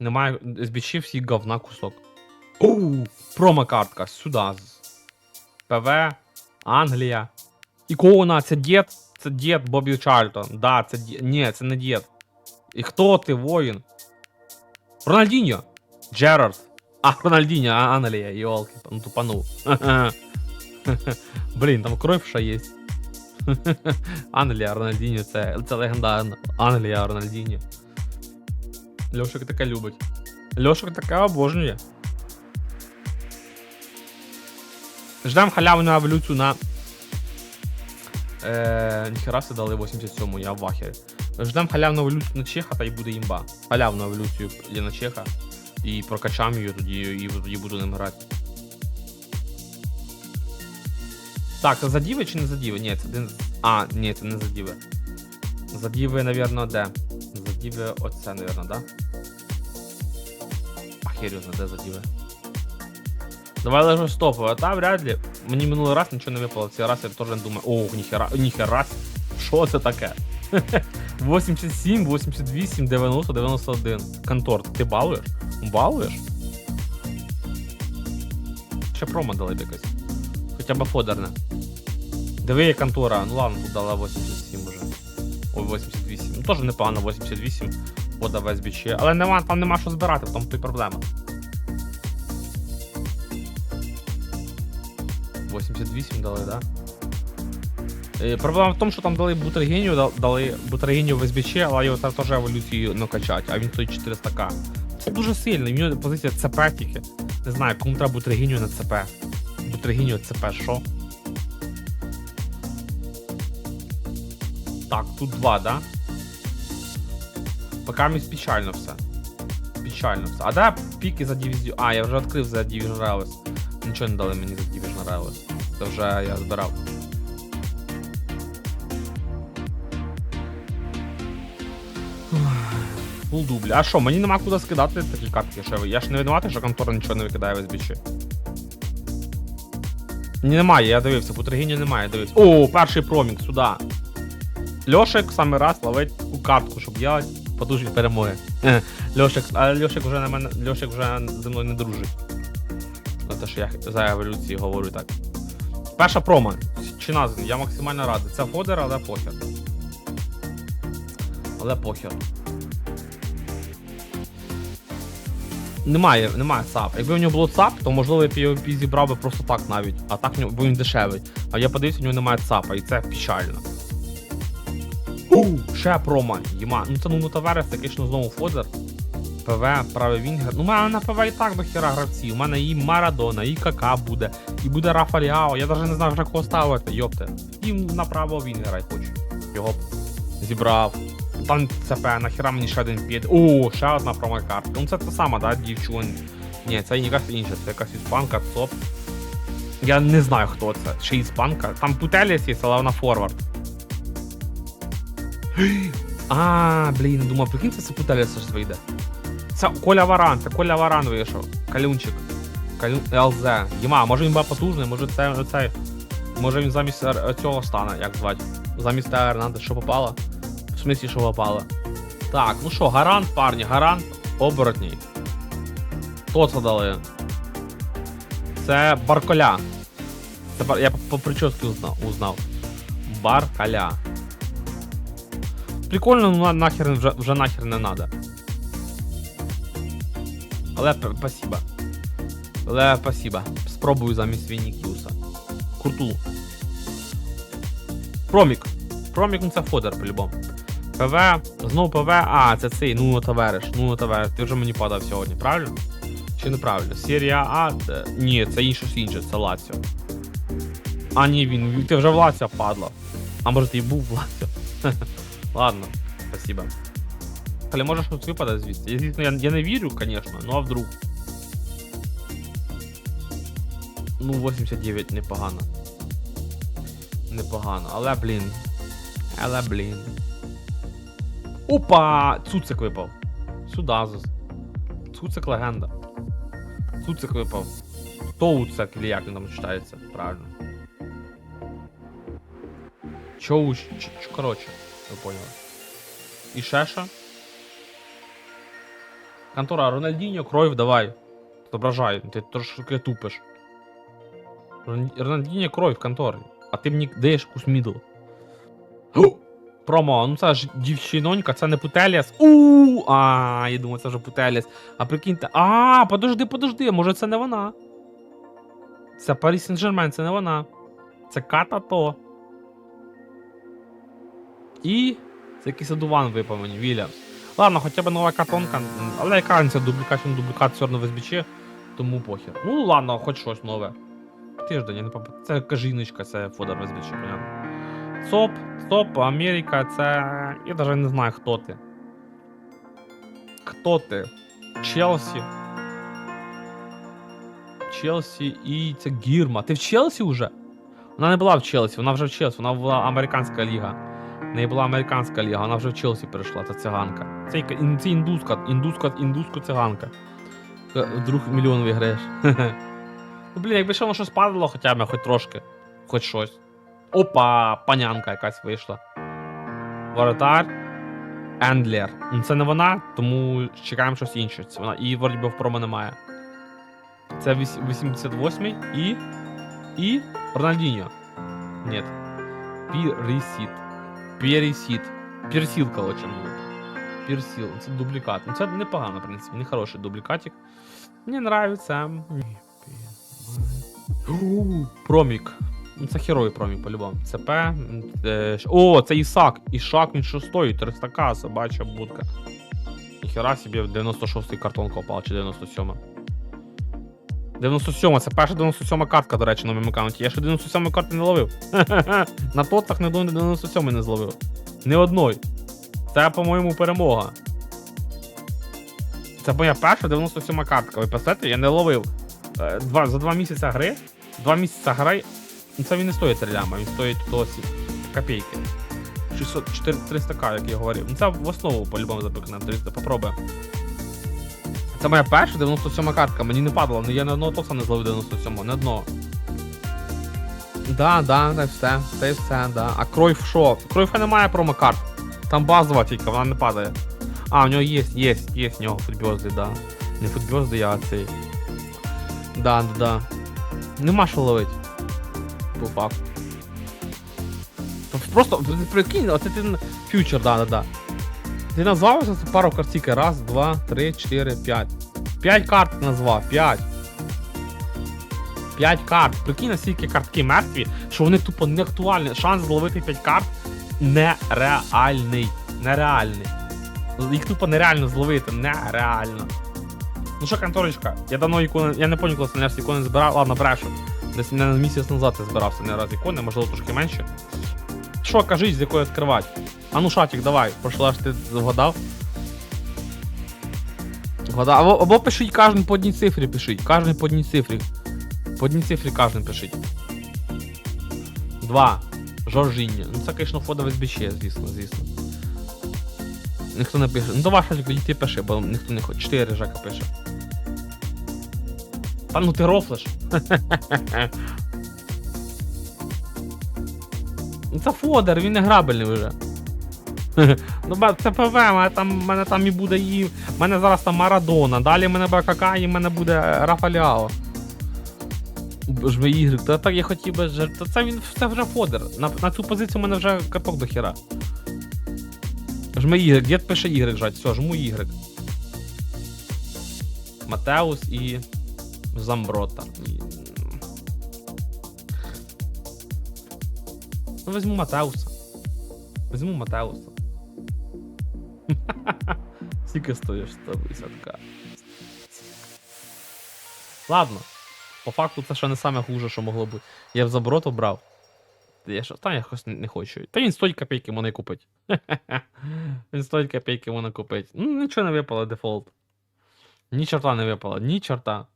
Немає збічів всі говна кусок. Оу, промокартка, сюди. ПВ, Англія. Ікона, це дід. Це дід Бобі Чарльтон. Да, це дід. Ні, це не дід. І хто ти, воїн? Рональдіньо. Джерард. А, Рональдіньо, а Англія, йолки, ну тупанув. Блін, там кров ще є. Англія, Рональдіньо, це, це легендарно. Англія, Рональдіньо. Льошик таке любить. Льошик таке обожнює. Ждем халявну еволюцію на. Е, ніхера си дали 87 я в вахері. Ждем халявну еволюцію на Чеха, та й буде імба. Халявну еволюцію є на Чеха. І прокачам її тоді, і тоді буду ним грати. Так, це задіви чи не задіви? Ні, це один. А, ні, це не задіви. Задіви, навірно, де? Задіви оце, навірно, да? А хер його знає, де задіви. Давай лежу стопово, а та вряд ли. Мені минулий раз нічого не випало. Цей раз я теж думаю, ох, ніхера, ніхера. Що це таке? 87, 88, 90, 91. Контор, ти балуєш? Балуєш? Ще промо дали б якось. Хоча б фодерне. Диви, контора. Ну ладно, тут дала 87 уже. Ой, 88. Ну теж непогано, 88. Пода весь. Але нема, там нема що збирати, в тому то проблема. 88 дали, да? Е, Проблема в тому, що там дали бутергенію, дали бутергенію в СБЧ, але його там теж еволюцію накачать, а він стоїть 400к. Це дуже сильно, і в нього позиція ЦП тільки. Не знаю, кому треба бутергенію на ЦП. Бутергенію ЦП, що? Так, тут два, да? Мені печально все. Печально все. А де піки за дивізію? А, я вже відкрив за Division Rivals. Нічого не дали мені за Division Rivals. Це вже я збирав. Фул. А що, мені нема куди скидати такі картки, що я ж не винуватий, що контора нічого не викидає в SBC. Ні, немає, я дивився, Путригіню немає, я дивився. О, перший промінг, сюди. Льошик саме раз ловить у картку, щоб я подужив перемоги. Льошик, а Льошик вже на мене. Льошик вже зі мною не дружить. На те, що я за еволюції говорю так. Перша промо. Чи назва? Я максимально радий. Це фодер, але похер. Але похер. Немає, немає ЦАП. Якби в нього було ЦАП, то можливо я б його зібрав би просто так навіть. А так бо він дешевий. А я подивився, в нього немає ЦАПа, і це печально. Ще промо. Єма. Ну це ну Таверес, ж ну, знову фодер. ПВ, правий Вінгер. Ну, у мене на ПВ і так до хера гравців. У мене і Марадона, і КК буде, і буде Рафа Ліао. Я навіть не знаю вже кого ставити, йопте. І на правого Вінгера я хочу. Його б зібрав. Там ЦП, нахера мені ще один під. О, ще одна промокартка. Ну це та сама, да, дівчун. Ні, це якась інша, це якась іспанка, ЦОП. Я не знаю, хто це. Чи іспанка. Там Путеліс є, але вона форвард. А, блін, думав, прикинь, це Путеліс ж вийде. Це Коля Варан, це Коля Варан вийшов. Калюнчик. Калюн ЛЗ. Єма, може він був потужний, може це оцей. Може він замість цього стане, як звати. Замість Тео Ернандес, що попало? В смислі, що попало. Так, ну що, гарант, парні, гарант, оборотній. Хто це дали? Це Барколя. Це. Я по, по прически узнав, узнав. Баркаля. Прикольно, ну нахер вже, вже нахер не надо. Але спасибо. Але спасибо. Спробую замість Вінікюса. Круту. Промік. Промік, ну це фодер по-любому. ПВ, знову ПВ, а, це цей, ну товариш, ну товариш, ти вже мені падав сьогодні, правильно? Чи неправильно? Серія А. це- Ні, це інше інше, це Лаціо. А, ні, він, ти вже в Лаціо падла. А може ти і був в Лаціо? Ладно, спасибо. Але може щось випаде звідси. Я, звісно, я, я не вірю, звісно, ну а вдруг. Ну, 89 непогано. Непогано, але блін. Але блін. Опа! Цуцик випав. Сюда зас. Цуцик легенда. Цуцик випав. Тоуцек, или як він там читається, правильно. Чоуч, коротше, ви поняли. І що? Контора, Рональдіньо, кров, давай. Зображай, ти трошки тупиш. Рон- Рональдіньо, кров в конторі. А ти мені даєш якусь мідл. Промо, ну це ж дівчинонька, це не Путеліас. У, а, я думаю, це вже Путеліас. А прикиньте, а, подожди, подожди, може це не вона. Це Парі Сен-Жермен, це не вона. Це Ката То. І це якийсь одуван випав мені, Вільямс. Ладно, хоча б нова картонка, але яка разниця, дублікат, чи не дублікат все одно в тому похер. Ну ладно, хоч щось нове. Тиждень, я не пам'ятаю. Це кажіночка, це фодер в понятно. ЦОП, ЦОП, Америка, це. Я навіть не знаю, хто ти. Хто ти? Челсі. Челсі і це Гірма. Ти в Челсі вже? Вона не була в Челсі, вона вже в Челсі, вона була американська ліга. Неї була американська ліга, вона вже в Челсі перейшла, це циганка. Це, це індуска, індуска, індуска циганка. Е, Вдруг мільйон виграєш. Ну, блін, якби ще воно щось падало хоча б, хоч трошки. Хоч щось. Опа, панянка якась вийшла. Воротар. Ендлер. Ну, Це не вона, тому чекаємо щось інше. Це вона. І вроді би в промо немає. Це 88-й і. І. Рональдіньо. Ні. Пірісіт. Пірісіт. Пірсіл, короче, буде. Це дублікат. Ну це непогано, в принципі. Нехороший дублікатик. Мені нравиться. Промік. Ну, це херовий промік, по-любому. ЦП. ш- О, це Ісак. Ішак, він шостої, 300к, собача будка. Ніхера собі 96-й картон копав, чи 97 97 це перша 97 картка, до речі, на моєму аккаунті. Я ще 97 карти не ловив. На тотах не 97 не зловив. Ні одної. Це, по-моєму, перемога. Це моя перша 97 картка. Ви представляєте, я не ловив. Е, Два, за два місяці гри. Два місяці гри. Ну це він не стоїть 3 ляма, він стоїть досі копійки. 600, 400, 300к, як я говорив. Ну це в основу по-любому запекне. 300, попробуємо. Це моя перша 97 картка, мені не падало, але я ні одного тоса не зловив 97, ні одного. Да, да, це все, це все, да. А Кройф що? Кройфа немає промокарт. Там базова тільки, вона не падає. А, у нього є, є, є в нього футбьозди, да. Не футбьозди, а цей. Да, да, да. Нема що ловить. По Просто прикинь, оце ти фьючер, да, да, да. Ти назвав пару карт тільки. Раз, два, три, чотири, п'ять. П'ять карт назвав, п'ять. П'ять карт. Прикинь, наскільки картки мертві, що вони тупо не актуальні. Шанс зловити 5 карт нереальний. Нереальний. Їх тупо нереально зловити. Нереально. Ну що, конторочка, я давно ікони. Я не пам'ятаю, коли я ікони збирав. Ладно, брешу. Десь не місяць назад я збирався не раз ікони, можливо, трошки менше. Що, кажіть, з якої відкривати? А ну, шатик, давай, прошлий раз ти згадав. Вгадав. Або, або пишіть кожен по одній цифрі пишіть. Кожен по одній цифрі. По одній цифрі кожен пишіть. Два. Жоржіння. Ну це, звісно, фото в СБЧ, звісно, звісно. Ніхто не пише. Ну давай, Шатик, тоді ти пиши, бо ніхто не хоче. Чотири Жека пише. Та ну ти рофлиш. Ну, Це Фодер, він не грабельний вже. Ну, це ПВ, там, мене там і буде і. в мене зараз там Марадона, далі в мене БКК і в мене буде Рафаляо. Жми ігри. Та так я хотів би Та це він це вже Фодер. На, на цю позицію в мене вже каток до хера. Жми Y, дід пише Y жать, все, жму Y. Матеус і Замброта. Ну, візьму Матеуса. Візьму Матеуса. Скільки стоїш 150к. Ладно. По факту це ще не саме хуже, що могло бути. Я в Заброто обрав. Я ж там якось не, хочу. Та він стоїть копійки можна купить. він стоїть копійки можна купить. Ну, нічого не випало, дефолт. Ні чорта не випало, ні чорта.